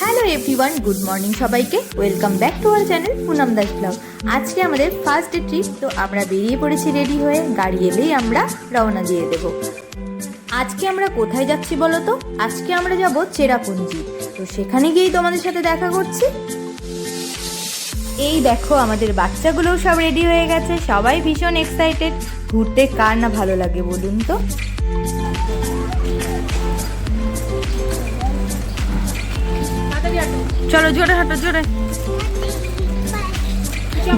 Hello everyone good morning সবাইকে। Welcome back to our channel Punam Das blog আজকে আমাদের first trip তো আমরা বেরিয়ে পড়েছি রেডি হয়ে, গাড়ি এলেই আমরা রওনা দিয়ে দেব। আজকে আমরা কোথায় যাচ্ছি বলো তো? আজকে আমরা যাব চেরাপুঞ্জি। তো সেখানে গিয়েই তোমাদের সাথে দেখা করছি। এই দেখো, আমাদের বাচ্চাগুলোও সব রেডি হয়ে গেছে। সবাই ভীষণ এক্সাইটেড ঘুরতে কার না ভালো লাগে বলুন তো? চলো, জোরে হাঁটো, জোরে।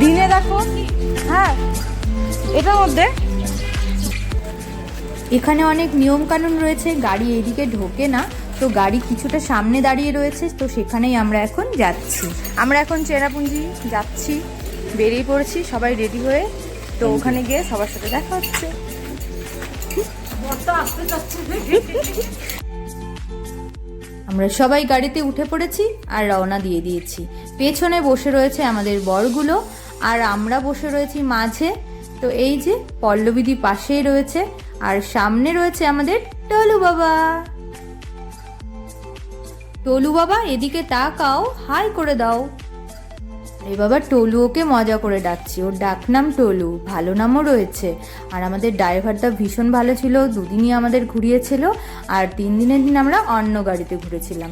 দিনে দেখো হ্যাঁ এটার মধ্যে। এখানে অনেক নিয়ম কানুন রয়েছে, গাড়ি এদিকে ঢোকে না। তো গাড়ি কিছুটা সামনে দাঁড়িয়ে রয়েছে, তো সেখানেই আমরা এখন যাচ্ছি। আমরা এখন চেরাপুঞ্জি যাচ্ছি, বেরিয়ে পড়েছি, সবাই রেডি হয়ে। তো ওখানে গিয়ে সবার সাথে দেখা হচ্ছে। আমরা সবাই গাড়িতে উঠে পড়েছি আর রওনা দিয়ে দিয়েছি। পেছনে বসে রয়েছে আমাদের বরগুলো আর আমরা বসে রয়েছি মাঝে। তো এই যে পল্লবিদি পাশেই রয়েছে আর সামনে রয়েছে আমাদের টলু বাবা। টলু বাবা, এদিকে তাকাও, হাই করে দাও। এই বাবা টলু ওকে মজা করে ডাকছি। ওর ডাকনাম টলু, ভালো নামও রয়েছে। আর আমাদের ড্রাইভারটা ভীষণ ভালো ছিল, দুদিনই আমাদের ঘুরিয়েছিল, আর তিন দিনের দিন আমরা অন্য গাড়িতে ঘুরেছিলাম।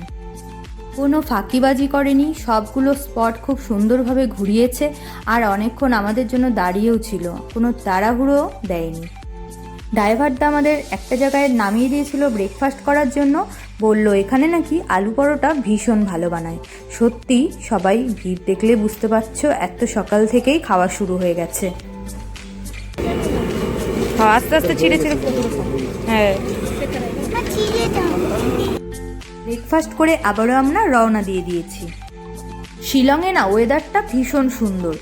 কোনো ফাঁকিবাজি করেনি, সবগুলো স্পট খুব সুন্দরভাবে ঘুরিয়েছে, আর অনেকক্ষণ আমাদের জন্য দাঁড়িয়েও ছিল, কোনো তাড়াহুড়ো দেয়নি। ড্রাইভারটা আমাদের একটা জায়গায় নামিয়ে দিয়েছিল ব্রেকফাস্ট করার জন্য বলল এখানে নাকি আলু পরোটা ভীষণ ভালো বানায়। সত্যি সবাই ভিড় দেখলে বুঝতে পারছ এত সকাল থেকেই খাওয়া শুরু হয়ে গেছে। হ্যাঁ, আস্তে আস্তে ছিঁড়ে ছিঁড়ে। হ্যাঁ। ব্রেকফাস্ট করে আবারও আমরা রওনা দিয়ে দিয়েছি। শিলংয়ে না ওয়েদারটা ভীষণ সুন্দর।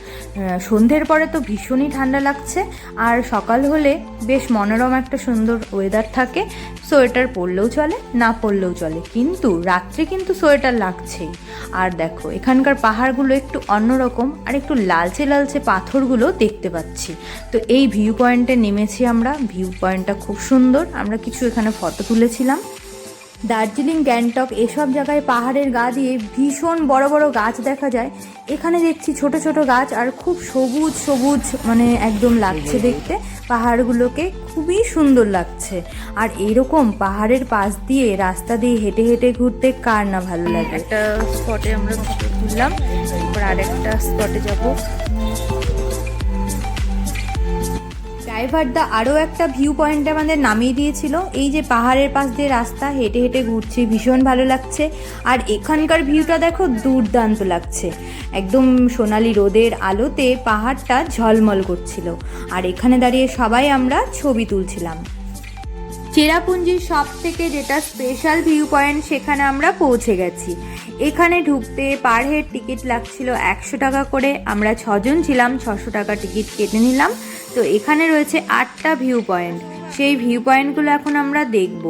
সন্ধ্যের পরে তো ভীষণই ঠান্ডা লাগছে, আর সকাল হলে বেশ মনোরম একটা সুন্দর ওয়েদার থাকে। সোয়েটার পরলেও চলে, না পরলেও চলে। কিন্তু রাত্রে কিন্তু সোয়েটার লাগছেই। আর দেখো, এখানকার পাহাড়গুলো একটু অন্যরকম, আর একটু লালচে লালচে পাথরগুলো দেখতে পাচ্ছি। তো এই ভিউ পয়েন্টে নেমেছি আমরা ভিউ পয়েন্টটা খুব সুন্দর। আমরা কিছু এখানে ফটো তুলেছিলাম। দার্জিলিং, গ্যাংটক এসব জায়গায় পাহাড়ের গা দিয়ে ভীষণ বড় বড় গাছ দেখা যায়। এখানে দেখছি ছোট ছোট গাছ আর খুব সবুজ সবুজ মানে একদম লাগছে দেখতে। পাহাড়গুলোকে খুবই সুন্দর লাগছে। আর এরকম পাহাড়ের পাশ দিয়ে রাস্তা দিয়ে হেঁটে হেঁটে ঘুরতে কার না ভালো লাগে? একটা স্পটে আমরা ঘুরলাম, এরপর আরেকটা স্পটে যাব। ড্রাইভারদা আরও একটা ভিউ পয়েন্ট আমাদের নামিয়ে দিয়েছিল। এই যে পাহাড়ের পাশ দিয়ে রাস্তা, হেঁটে হেঁটে ঘুরছি, ভীষণ ভালো লাগছে। আর এখানকার ভিউটা দেখো দুর্দান্ত লাগছে। একদম সোনালি রোদের আলোতে পাহাড়টা ঝলমল করছিল। আর এখানে দাঁড়িয়ে সবাই আমরা ছবি তুলছিলাম। চেরাপুঞ্জির সব থেকে যেটা স্পেশাল ভিউ পয়েন্ট সেখানে আমরা পৌঁছে গেছি। এখানে ঢুকতে পার হেড টিকিট লাগছিল একশো টাকা করে। আমরা ছজন ছিলাম, ছশো টাকা টিকিট কেটে নিলাম। তো এখানে রয়েছে আটটা ভিউ পয়েন্ট সেই ভিউ পয়েন্টগুলো এখন আমরা দেখব।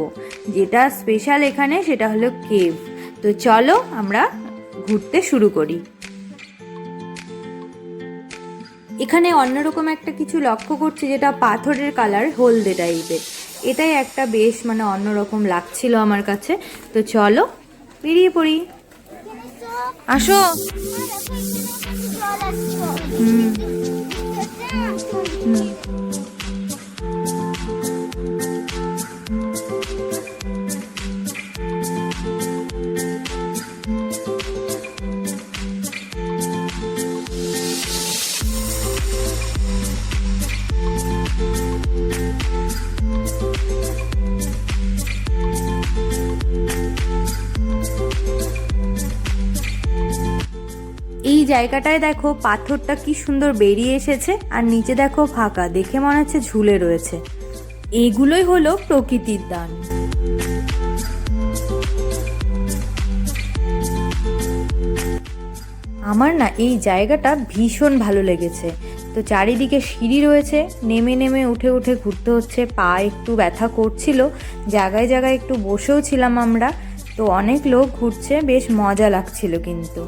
যেটা স্পেশাল এখানে সেটা হলো কেভ তো চলো আমরা ঘুরতে শুরু করি। এখানে অন্যরকম একটা কিছু লক্ষ্য করছি যেটা পাথরের কালার হলদে টাইপের এটাই একটা বেশ মানে অন্যরকম লাগছিল আমার কাছে। তো চলো বেরিয়ে পড়ি। আসো। হুম। হুম জায়গাটায় দেখো পাথরটা কি সুন্দর বেরিয়ে এসেছে, আর নিচে দেখো ফাঁকা, দেখে মনে হচ্ছে ঝুলে রয়েছে। এগুলোই হলো প্রকৃতির দান। আমার না এই জায়গাটা ভীষণ ভালো লেগেছে। তো চারিদিকে সিঁড়ি রয়েছে, নেমে নেমে উঠে উঠে ঘুরতে হচ্ছে, পা একটু ব্যথা করছিল, জায়গায় জায়গায় একটু বসেও ছিলাম আমরা, তো অনেক লোক ঘুরছে, বেশ মজা লাগছিল কিন্তু।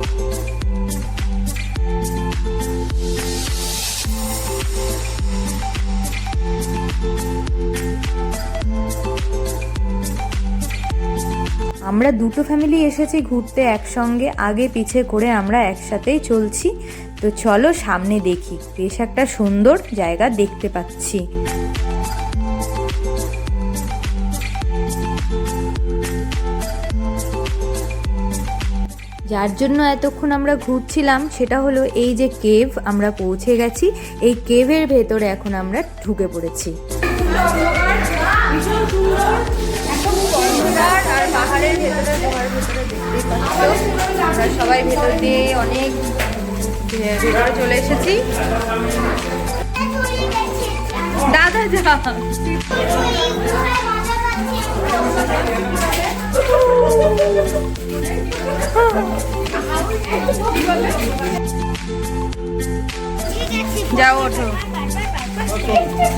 আমরা দুটো ফ্যামিলি এসেছি ঘুরতে একসঙ্গে, আগে পিছে করে আমরা একসাথেই চলছি। তো চলো সামনে দেখি, বেশ একটা সুন্দর জায়গা দেখতে পাচ্ছি। যার জন্য এতক্ষণ আমরা ঘুরছিলাম, সেটা হলো এই যে কেভ, আমরা পৌঁছে গেছি। এই কেভের ভেতরে এখন আমরা ঢুকে পড়েছি। আমরা সবাই ভেতর দিয়ে অনেক ভেতরে চলে এসেছি। দাদা যা যাও ওঠো।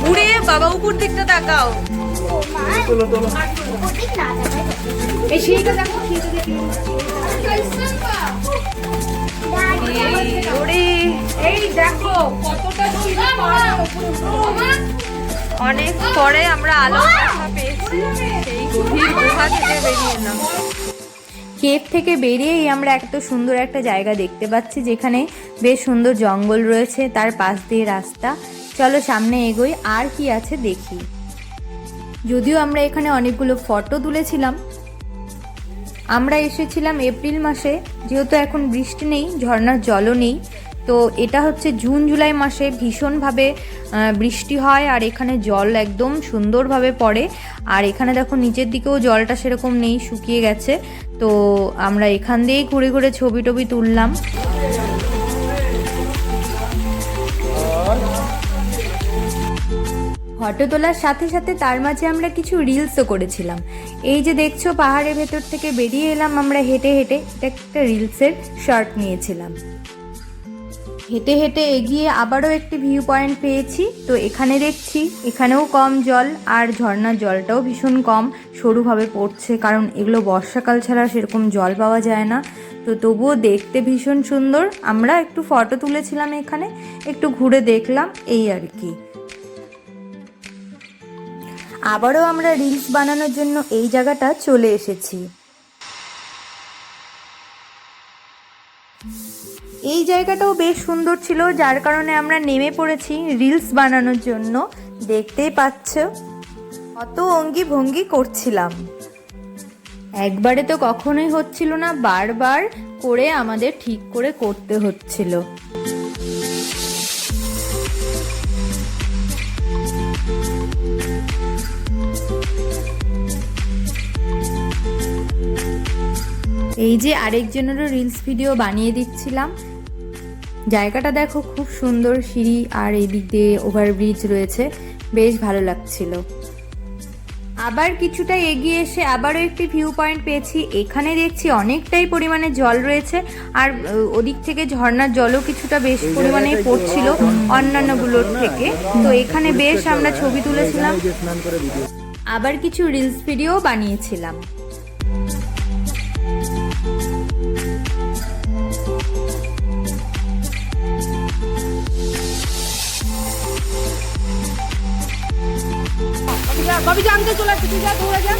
উড়ে বাবা, উপর দিকটা তাকাও। অনেক পরে আমরা আলো গুহা থেকে থেকে বেরিয়েই আমরা এত সুন্দর একটা জায়গা দেখতে পাচ্ছি, যেখানে বেশ সুন্দর জঙ্গল রয়েছে, তার পাশ দিয়ে রাস্তা। চলো সামনে এগোই, আর কি আছে দেখি। যদিও আমরা এখানে অনেকগুলো ফটো তুলেছিলাম। আমরা এসেছিলাম এপ্রিল মাসে, যেহেতু এখন বৃষ্টি নেই, ঝর্ণার জলও নেই, তো এটা হচ্ছে জুন, জুলাই মাসে ভীষণভাবে বৃষ্টি হয় আর এখানে জল একদম সুন্দরভাবে পড়ে। আর এখানে দেখো নিচের দিকেও জলটা সেরকম নেই, শুকিয়ে গেছে। তো আমরা এখান দিয়েই ঘুরে ঘুরে ছবি টবি তুললাম। ফটো তোলার সাথে সাথে তার মাঝে আমরা কিছু রিলসও করেছিলাম। এই যে দেখছ, পাহাড়ের ভেতর থেকে বেরিয়ে এলাম আমরা হেঁটে হেঁটে। এটা একটা রিলসের শর্ট নিয়েছিলাম। হেঁটে হেঁটে এগিয়ে আবারও একটি ভিউ পয়েন্ট পেয়েছি। তো এখানে দেখছি, এখানেও কম জল আর ঝর্ণার জলটাও ভীষণ কম, সরুভাবে পড়ছে, কারণ এগুলো বর্ষাকাল ছাড়া সেরকম জল পাওয়া যায় না। তো তবুও দেখতে ভীষণ সুন্দর। আমরা একটু ফটো তুলেছিলাম এখানে, একটু ঘুরে দেখলাম, এই আর কি। আবারও আমরা রিলস বানানোর জন্য এই জায়গাটা চলে এসেছি। এই জায়গাটাও বেশ সুন্দর ছিল, যার কারণে আমরা নেমে পড়েছি রিলস বানানোর জন্য। দেখতেই পাচ্ছ, কত অঙ্গি ভঙ্গি করছিলাম। একবারে তো কখনোই হচ্ছিল না, বারবার করে আমাদের ঠিক করে করতে হচ্ছিল। এই যে আরেকজনেরও রিলস ভিডিও বানিয়ে দিচ্ছিলাম। জায়গাটা দেখো খুব সুন্দর সিঁড়ি আর এই দিক দিয়ে ওভারব্রিজ রয়েছে। বেশ ভালো লাগছিল। আবার কিছুটা এগিয়ে এসে আবারও একটি ভিউ পয়েন্ট পেয়েছি। এখানে দেখছি অনেকটাই পরিমাণে জল রয়েছে আর ওদিক থেকে ঝর্ণার জলও কিছুটা বেশ পরিমাণে পড়ছিল অন্যান্যগুলোর থেকে। তো এখানে বেশ আমরা ছবি তুলেছিলাম। আবার কিছু রিলস ভিডিও বানিয়েছিলাম। কবি জানতে চলে আসছে তুই যা দৌড়ে যা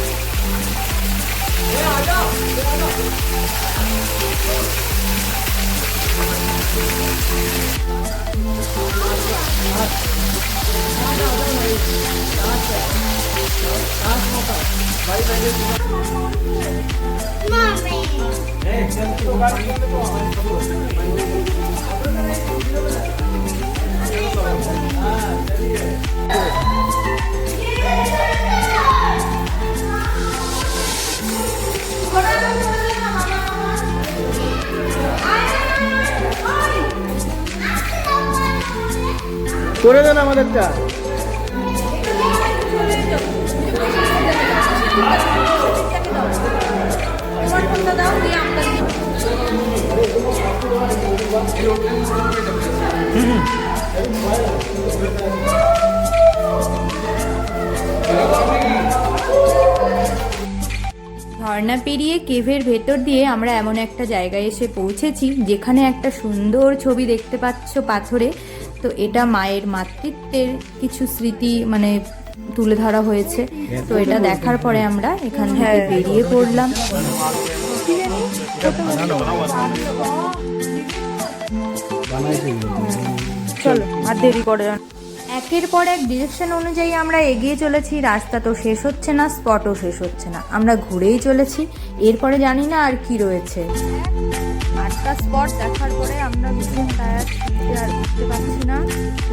করে দেন আমাদেরটা। ঝর্ণা পেরিয়ে কেভের ভেতর দিয়ে আমরা এমন একটা জায়গায় এসে পৌঁছেছি যেখানে একটা সুন্দর ছবি দেখতে পাচ্ছ পাথরে। তো এটা মায়ের মাতৃত্বের কিছু স্মৃতি মানে তুলে ধরা হয়েছে। তো এটা দেখার পরে আমরা এখান থেকে বেরিয়ে পড়লাম। চলো আর দেরি করে একের পর এক ডিরেকশন অনুযায়ী আমরা এগিয়ে চলেছি, রাস্তা তো শেষ হচ্ছে না স্পটও শেষ হচ্ছে না। আমরা ঘুরেই চলেছি, এরপরে জানি না আর কি রয়েছে। আটটা স্পট দেখার পরে আমরা ভীষণ টায়ার আর উঠতে পারছি না।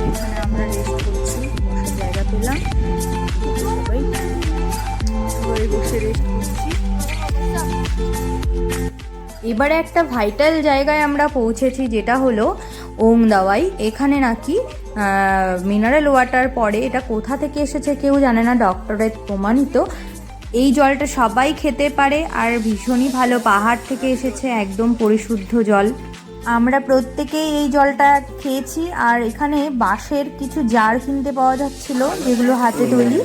এখানে আমরা রেস্ট করছি জায়গা পেলাম। সবাই সবাই বসে রেস্ট করছি। এবারে একটা ভাইটাল জায়গায় আমরা পৌঁছেছি, যেটা হলো ওম দাওয়াই। এখানে নাকি মিনারেল ওয়াটার পরে এটা কোথা থেকে এসেছে কেউ জানে না ডক্টরেট প্রমাণিত। এই জলটা সবাই খেতে পারে আর ভীষণই ভালো, পাহাড় থেকে এসেছে একদম পরিশুদ্ধ জল। আমরা প্রত্যেকেই এই জলটা খেয়েছি আর এখানে বাঁশের কিছু জার কিনতে পাওয়া যাচ্ছিল, যেগুলো হাতে তৈরি,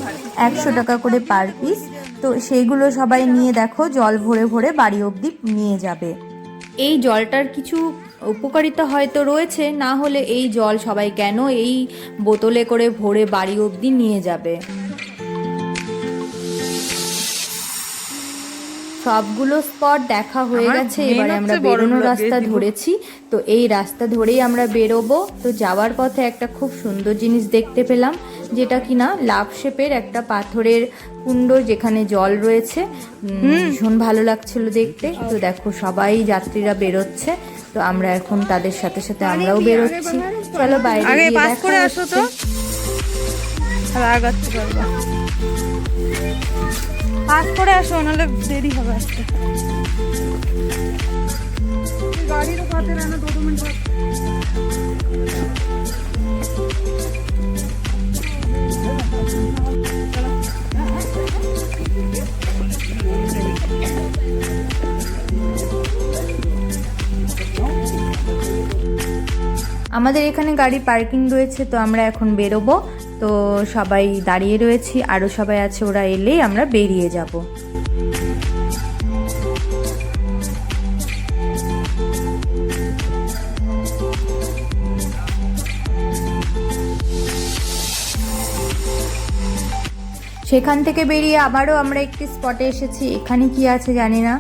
একশো টাকা করে পার পিস তো সেইগুলো সবাই নিয়ে দেখো, জল ভরে ভরে বাড়ি অবধি নিয়ে যাবে। এই জলটার কিছু উপকারিতা হয়তো রয়েছে না হলে এই জল সবাই কেন এই বোতলে করে ভরে বাড়ি অবধি নিয়ে যাবে? সবগুলো স্পট দেখা হয়ে গেছে এবারে আমরা বেরোনোর রাস্তা ধরেছি। তো এই রাস্তা ধরেই আমরা বেরোবো। তো যাওয়ার পথে একটা খুব সুন্দর জিনিস দেখতে পেলাম। যেটা কিনা লাভ শেপের একটা পাথরের কুণ্ড যেখানে জল রয়েছে উম, ভীষণ ভালো লাগছিল দেখতে তো দেখো সবাই যাত্রীরা বেরোচ্ছে তো আমরা এখন তাদের সাথে সাথে আমরাও বেরোচ্ছি চলো বাইরে আগে গিয়ে পাস দেখা করে আসো তো হচ্ছে। আর আগাতে পারবা পাস করে আসো নাহলে দেরি হবে আসতে गाड़ी तो खाते रहना दो दो मिनट बाद আমাদের এখানে গাড়ি পার্কিং রয়েছে, তো আমরা এখন বেরোবো। তো সবাই দাঁড়িয়ে রয়েছি আরও সবাই আছে, ওরা এলেই আমরা বেরিয়ে যাব। সেখান থেকে বেরিয়ে আবারও আমরা একটি স্পটে এসেছি। এখানে কি আছে জানি না।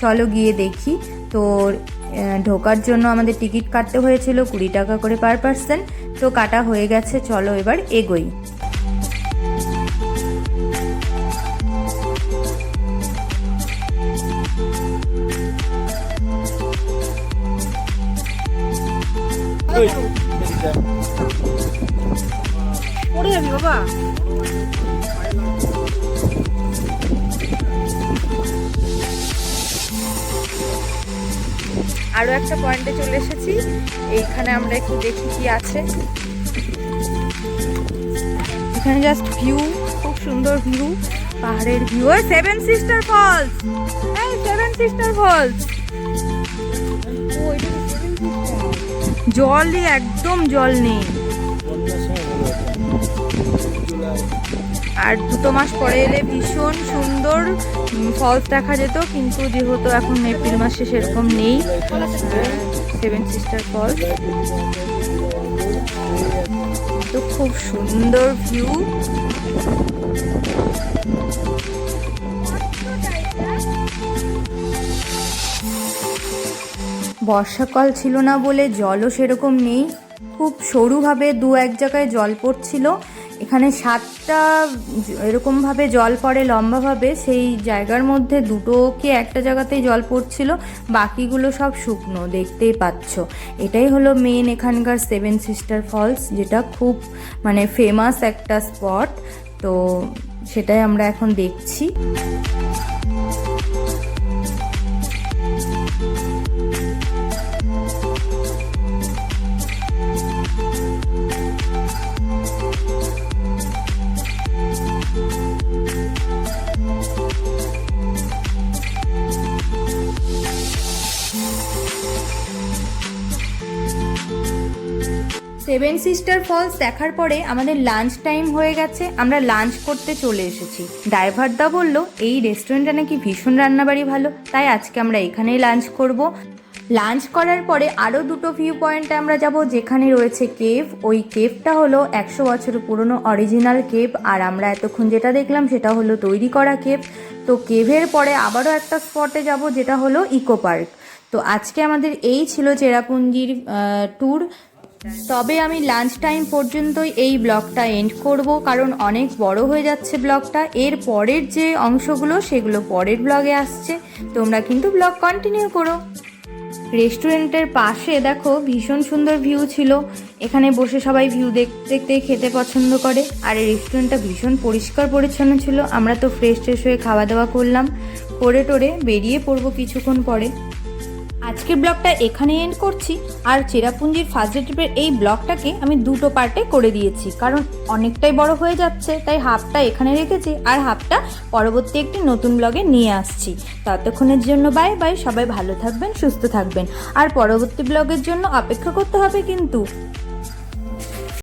চলো গিয়ে দেখি। তো ঢোকার জন্য আমাদের টিকিট কাটতে হয়েছিল কুড়ি টাকা করে পার পার্সন তো কাটা হয়ে গেছে। চলো এবার এগোই। পড়ে যাবি বাবা। আরও একটা পয়েন্টে চলে এসেছি। এইখানে আমরা একটু দেখি কি আছে। এখানে জাস্ট ভিউ খুব সুন্দর ভিউ পাহাড়ের ভিউ সেভেন সিস্টার ফলস এই সেভেন সিস্টার ফলস জলই একদম জল নেই। আর দুটো মাস পরে এলে ভীষণ সুন্দর ফলস দেখা যেত, কিন্তু যেহেতু এখন এপ্রিল মাসে সেরকম নেই সেভেন সিস্টার ফলস তো খুব সুন্দর ভিউ বর্ষাকাল ছিল না বলে জলও সেরকম নেই। খুব সরুভাবে দু এক জায়গায় জল পড়ছিল। এখানে সাতটা, এরকমভাবে জল পড়ে, লম্বাভাবে, সেই জায়গার মধ্যে দুটো কি একটা জায়গাতেই জল পড়ছিল, বাকিগুলো সব শুকনো, দেখতেই পাচ্ছ। এটাই হলো মেন এখানকার সেভেন সিস্টার ফলস যেটা খুব মানে ফেমাস একটা স্পট তো সেটাই আমরা এখন দেখছি। সেভেন সিস্টার ফলস দেখার পরে আমাদের লাঞ্চ টাইম হয়ে গেছে, আমরা লাঞ্চ করতে চলে এসেছি। ড্রাইভার দা বলল, এই রেস্টুরেন্টটা নাকি ভীষণ রান্নাবাড়ি ভালো, তাই আজকে আমরা এখানেই লাঞ্চ করব। লাঞ্চ করার পরে আরও দুটো ভিউ পয়েন্টে আমরা যাব, যেখানে রয়েছে কেভ ওই কেভটা হলো একশো বছরের পুরনো অরিজিনাল কেভ আর আমরা এতক্ষণ যেটা দেখলাম সেটা হলো তৈরি করা কেভ তো কেভের পরে আবারও একটা স্পটে যাব, যেটা হলো ইকো পার্ক তো আজকে আমাদের এই ছিল চেরাপুঞ্জির ট্যুর তবে আমি লাঞ্চ টাইম পর্যন্তই এই ব্লগটা এন্ড করব, কারণ অনেক বড় হয়ে যাচ্ছে ব্লগটা। এর পরের যে অংশগুলো, সেগুলো পরের ব্লগে আসছে। তোমরা কিন্তু ব্লগ কন্টিনিউ করো। রেস্টুরেন্টের পাশে দেখো, ভীষণ সুন্দর ভিউ ছিল। এখানে বসে সবাই ভিউ দেখতে দেখতে খেতে পছন্দ করে। আর এই রেস্টুরেন্টটা ভীষণ পরিষ্কার পরিচ্ছন্ন ছিল। আমরা তো ফ্রেশ ট্রেশ হয়ে খাওয়া দাওয়া করলাম। করে টোরে বেরিয়ে পড়ব কিছুক্ষণ পরে। আজকের ব্লগটা এখানে এন্ড করছি। আর চেরাপুঞ্জির ফার্স্ট ট্রিপের এই ব্লগটাকে আমি দুটো পার্টে করে দিয়েছি। কারণ অনেকটাই বড় হয়ে যাচ্ছে, তাই হাফটা এখানে রেখেছি আর হাফটা পরবর্তী একটি নতুন ব্লগে নিয়ে আসছি। ততক্ষণের জন্য বাই বাই সবাই ভালো থাকবেন, সুস্থ থাকবেন। আর পরবর্তী ব্লগের জন্য অপেক্ষা করতে হবে কিন্তু।